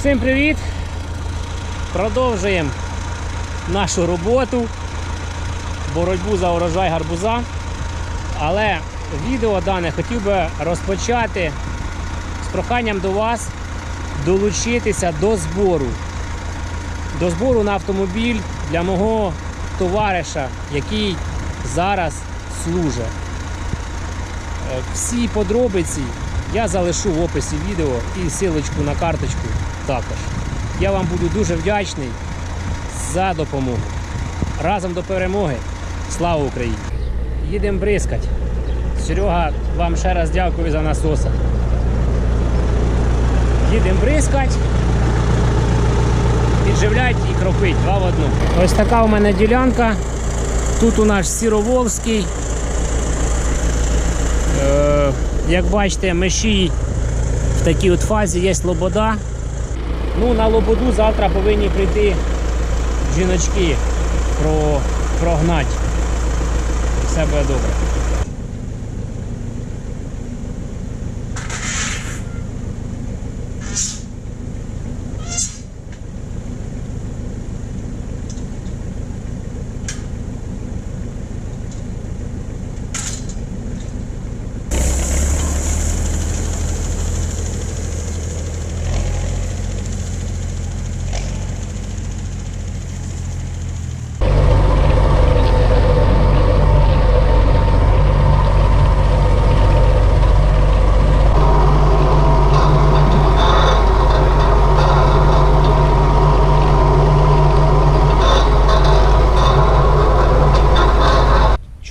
Всім привіт! Продовжуємо нашу роботу, боротьбу за урожай гарбуза. Але відео дане хотів би розпочати з проханням до вас долучитися до збору. До збору на автомобіль для мого товариша, який зараз служить. Е, Всі подробиці я залишу в описі відео і силочку на карточку також. Я вам буду дуже вдячний за допомогу. Разом до перемоги. Слава Україні! Їдемо бризкать. Серега, вам ще раз дякую за насоса. Їдемо бризкать. Підживлять і кропить два в одну. Ось така у мене ділянка. Тут у нас Сіроволський. Е, як бачите, меші в такій от фазі є лобода. Ну, на лободу завтра повинні прийти жіночки про, прогнати. Все буде добре.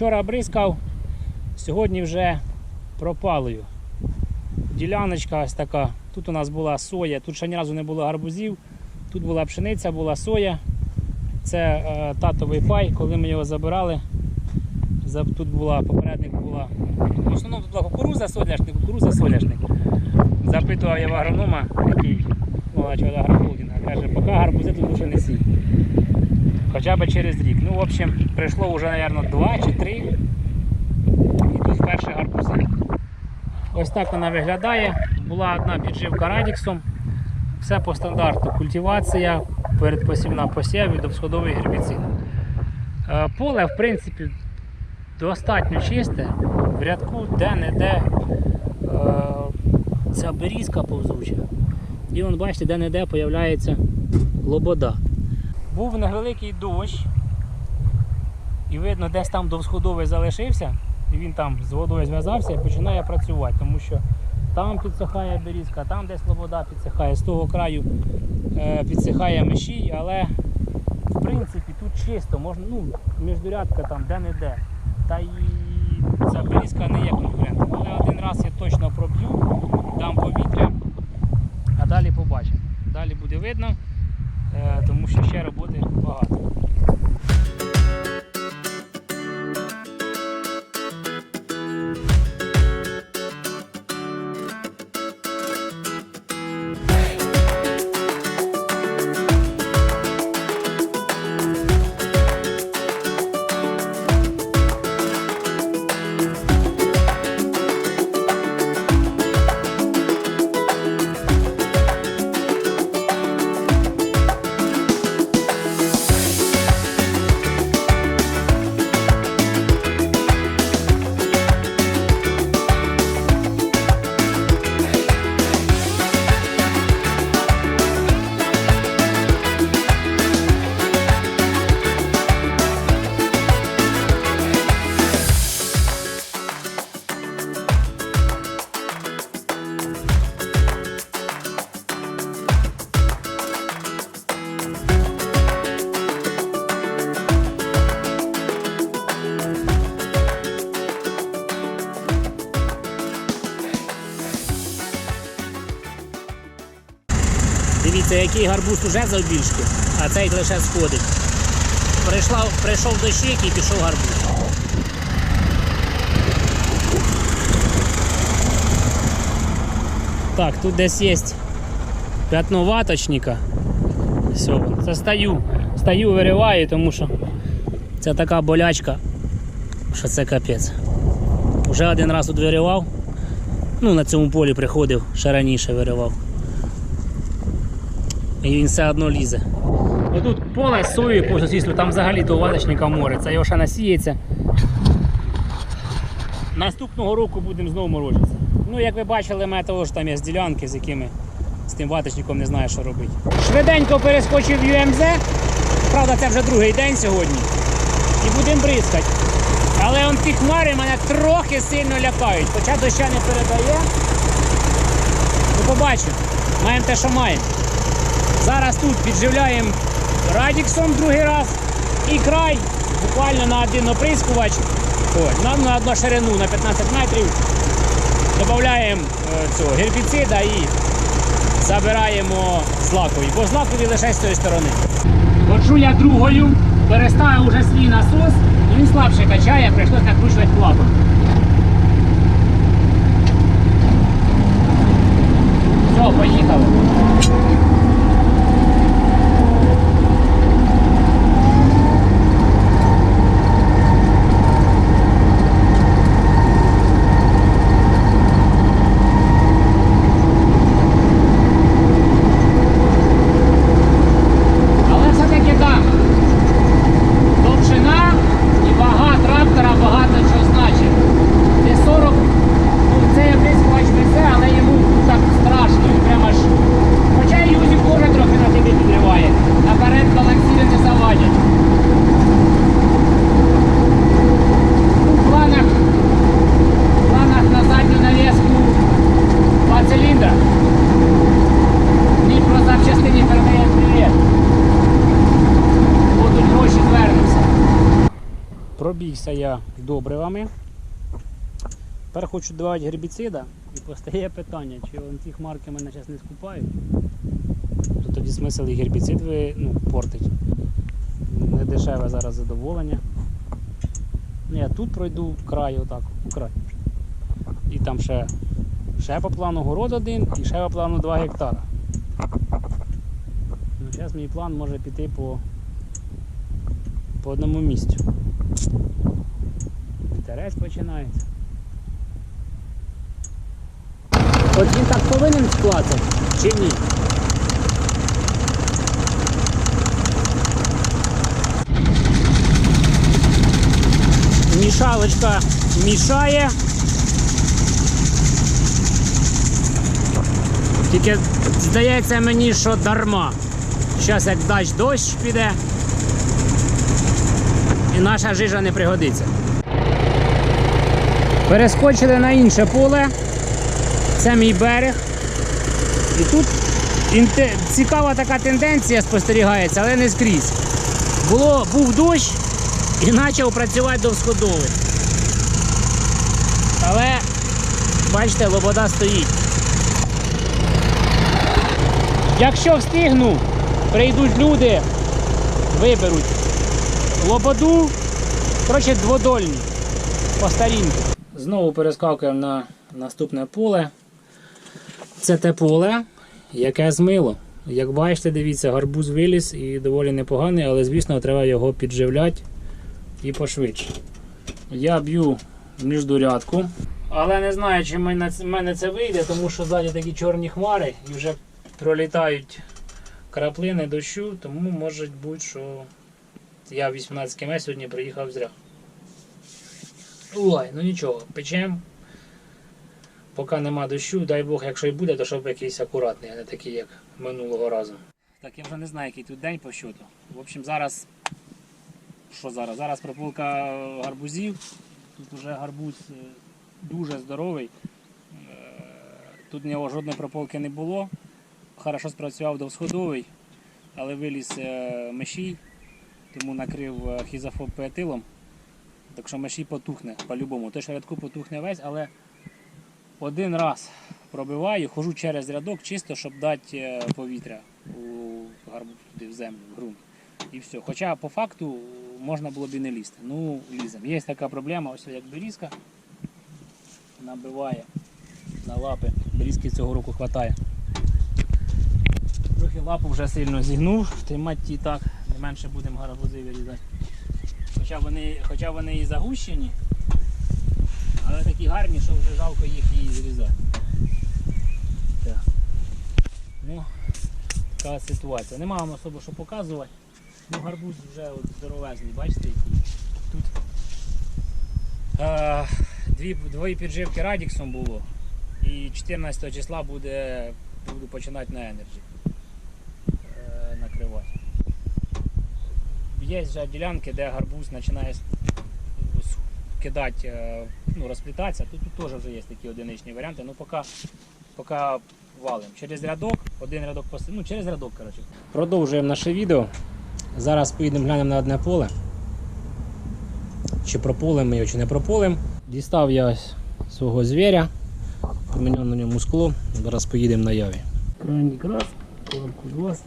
Вчора бризкав, сьогодні вже пропалою. Діляночка ось така. Тут у нас була соя, тут ще ні разу не було гарбузів, тут була пшениця, була соя. Це е, татовий пай, коли ми його забирали. Тут була попередник була. В основному тут була кукуруза, соняшник, кукуруза, соняшник. Запитував я в агронома, який начала агрохолдинга, каже, поки гарбузи тут лучше не сій. Хоча б через рік. Ну, в общем, прийшло вже, мабуть, два чи три. І тут вперше гарбузи. Ось так вона виглядає. Була одна підживка радіксом. Все по стандарту. Культивація, передпосівна посів і довсходовий гербіцид. Е, Поле, в принципі, достатньо чисте. В рядку де-не-де е, ця берізка повзуча. І вон, бачите, де-не-де появляється лобода. Був невеликий дощ, і видно, десь там довсходовий залишився, і він там з водою зв'язався і починає працювати, тому що там підсихає берізка, там десь лобода підсихає, з того краю е, підсихає мишій, але в принципі тут чисто, можна, ну, міждурядка там де-не-де. Та і ця берізка не є конкурентом. Але один раз я точно проб'ю, дам повітря, а далі побачимо. Далі буде видно тому що ще роботи багато. Дивіться, який гарбуз уже завбільшки, а цей лише сходить. Прийшла, прийшов дощик і пішов гарбуз. Так, тут десь є п'ятно ваточника. Все, це стою, стою, вириваю, тому що це така болячка, що це капець. Уже один раз тут виривав. Ну, на цьому полі приходив, ще раніше виривав. І він все одно лізе. Отут поле соєю по сусідству, там взагалі то ваточника море. Це його ще насіється. Наступного року будемо знову морозитися. Ну, як ви бачили, мене того ж там є з ділянки, з якими з тим ваточником не знає, що робити. Швиденько перескочив в UMZ. Правда, це вже другий день сьогодні. І будемо бризкати. Але он ті хмари мене трохи сильно лякають. Хоча доща не передає. Ну, побачимо. Маємо те, що маємо. Зараз тут підживляємо радіксом другий раз. І край буквально на один оприскувач. Ось, на, на одну ширину на 15 метрів. Додаємо е, цього гербіцида і забираємо злакові. Бо злакові лише з цієї сторони. Ходжу я другою, переставив уже свій насос, він слабше качає, прийшлось накручувати клапан. Все, поїхали. Але все-таки так. Довжина і вага трактора багато чого значить. Це 40, ну це прискувач везе, але йому так страшно, він прямо ж. Хоча і Юзік теж трохи на тебе підриває. Наперед балансіри не завадять. Ну, в планах, в планах на задню навіску два циліндра. Дніпро запчастині передає привіт. Будуть гроші звернемося. Пробігся я добривами. Тепер хочу додавати гербіцида і постає питання, чи ці хмарки мене зараз не скупають. То тоді смисл і гербіцид ви, ну, портить. Не дешеве зараз задоволення. Ну, Я тут пройду край отак, край. І там ще, ще по плану город один і ще по плану 2 гектара. Ну, зараз мій план може піти по, по одному місцю. Вітерець починається. От він так повинен склати чи ні? Мішалочка мішає. Тільки здається мені, що дарма. Зараз як дасть дощ піде, наша жижа не пригодиться. Перескочили на інше поле. Це мій берег. І тут цікава така тенденція спостерігається, але не скрізь. Було, був дощ і почав працювати довсходовий. Але, бачите, лобода стоїть. Якщо встигну, прийдуть люди, виберуть лободу, коротше, дводольні, по старінку. Знову перескакуємо на наступне поле. Це те поле, яке змило. Як бачите, дивіться, гарбуз виліз і доволі непоганий, але звісно треба його підживляти і пошвидше. Я б'ю міждурядку, але не знаю, чи в мене це- вийде, тому що ззаді такі чорні хмари і вже пролітають краплини дощу, тому може бути, що я 18 км сьогодні приїхав зря. Ой, ну нічого, печем. Поки нема дощу, дай Бог, якщо і буде, то щоб якийсь акуратний, а не такий, як минулого разу. Так, я вже не знаю, який тут день по щоту. В общем, зараз. Що зараз? Зараз прополка гарбузів. Тут вже гарбуз е, дуже здоровий. Е, Тут в нього жодної прополки не було. Хорошо спрацював довсходовий, але виліз е, мешій, тому накрив е, хізофоб пеетилом. Так що мешій потухне по-любому. Що рядку потухне весь, але один раз пробиваю, хожу через рядок чисто, щоб дати е, повітря у гарбуз туди в землю, в ґрунт. І все. Хоча по факту можна було б і не лізти. Ну, ліземо. Є така проблема, ось як берізка набиває на лапи. Берізки цього року вистачає. Трохи лапу вже сильно зігнув, тримати ті так, менше будемо гарбузи вирізати. Хоча вони, хоча вони і загущені, але такі гарні, що вже жалко їх і зрізати. Так. Ну, Така ситуація. Нема вам особо що показувати. Ну, гарбуз вже от здоровезний, бачите, який. Тут е, дві, дві підживки радіксом було. І 14 числа буде, буду починати на енерджі е, накривати. Є вже ділянки, де гарбуз починає кидати, е, ну, розплітатися. Тут, тут теж вже є такі одиничні варіанти. Ну, поки, поки валим. Через рядок, один рядок ну, через рядок, коротше. Продовжуємо наше відео. Зараз поїдемо глянемо на одне поле. Чи прополем ми його, чи не прополем. Дістав я свого звіря, поміняв на ньому скло. Зараз поїдемо на яві. Крайній крас, корку глаз.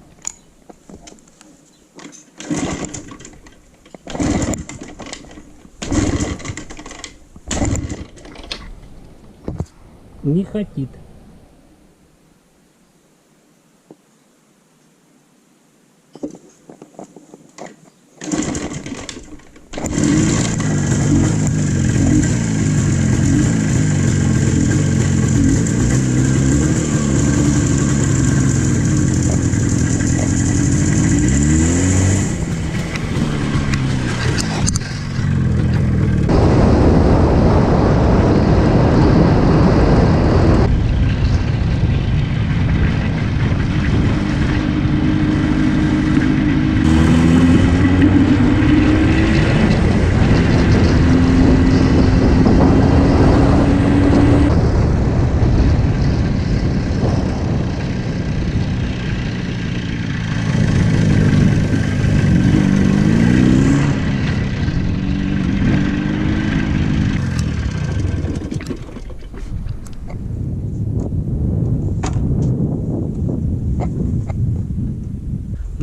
Не хотит.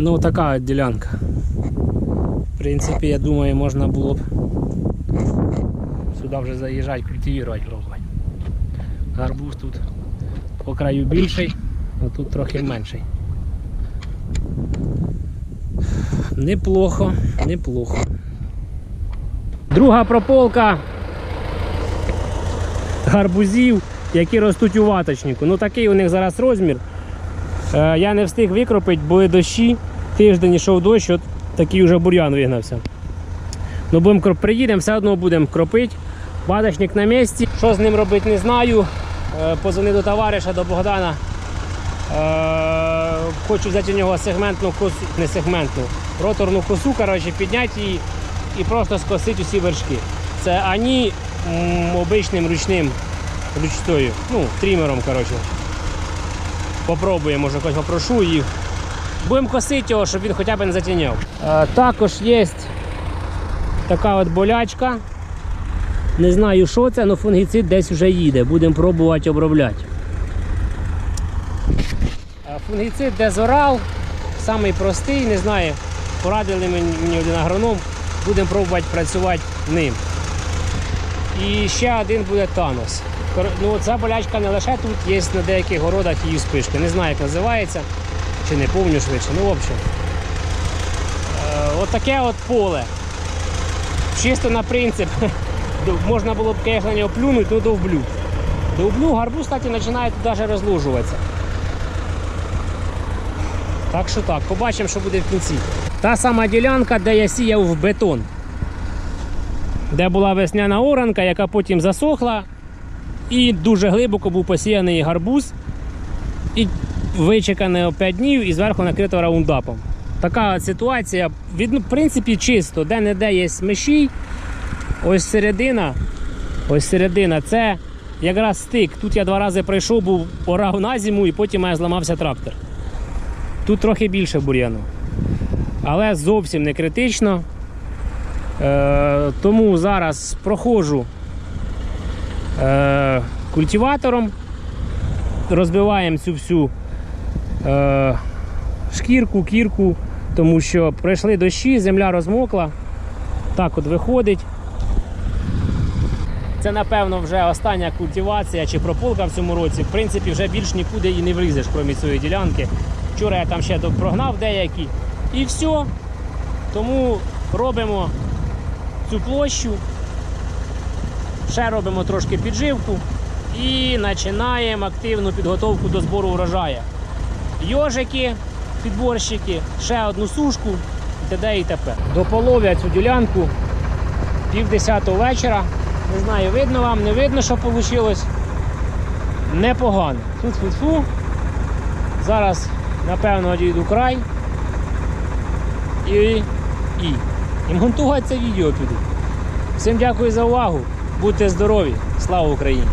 Ну, така ділянка. В принципі, я думаю, можна було б сюди вже заїжджати, культивувати пробувати. Гарбуз тут по краю більший, а тут трохи менший. Неплохо, неплохо. Друга прополка гарбузів, які ростуть у ваточнику. Ну такий у них зараз розмір. Е, Я не встиг викропити, були дощі, тиждень йшов дощ, от такий вже бур'ян вигнався. Ну, будемо приїдемо, все одно будемо кропити. Бадочник на місці. Що з ним робити, не знаю. Е, Позвонив до товариша, до Богдана. Е, Хочу взяти у нього сегментну косу, не сегментну, роторну косу, коротше, підняти її і просто скосити усі вершки. Це ані обичним ручним ручною, ну, трімером, коротше. Попробуємо, може когось попрошу їх. Будемо косити його, щоб він хоча б не затіняв. Е, також є така от болячка. Не знаю, що це, але фунгіцид десь вже їде. Будемо пробувати обробляти. Е, Фунгіцид Дезорал, самий простий, не знаю. Порадили мені, один агроном. Будемо пробувати працювати ним. І ще один буде Танос. Ну, ця болячка не лише тут, є на деяких городах її спишки. Не знаю, як називається, чи не пам'ятаю швидше. Ну, в общем. Е, от поле. Чисто на принцип. Можна було б, звісно, на нього плюнути, ну довблю. Довблю, гарбуз, кстати, починає тут навіть розлужуватися. Так що так, побачимо, що буде в кінці. Та сама ділянка, де я сіяв в бетон. Де була весняна оранка, яка потім засохла, і дуже глибоко був посіяний гарбуз. І вичекане 5 днів і зверху накрито раундапом. Така ситуація, в принципі, чисто, де-не-де є мишій. Ось середина, ось середина, це якраз стик. Тут я два рази пройшов, був орав на зиму і потім мене зламався трактор. Тут трохи більше бур'яну. Але зовсім не критично. Е, тому зараз проходжу е, культиватором, розбиваємо цю всю е, шкірку, кірку, тому що пройшли дощі, земля розмокла. Так от виходить. Це, напевно, вже остання культивація чи прополка в цьому році. В принципі, вже більш нікуди і не влізеш, крім цієї ділянки. Вчора я там ще прогнав деякі. І все. Тому робимо цю площу. Ще робимо трошки підживку і починаємо активну підготовку до збору врожаю. Йожики підборщики, ще одну сушку і т.д. і т.п. Дополовлять цю ділянку пів десятого вечора. Не знаю, видно вам, не видно, що вийшло. Непогано. Фу-фу-фу. Зараз, напевно, одійду край. І, і, і монтувати це відео піду. Всім дякую за увагу. Будьте здорові! Слава Україні!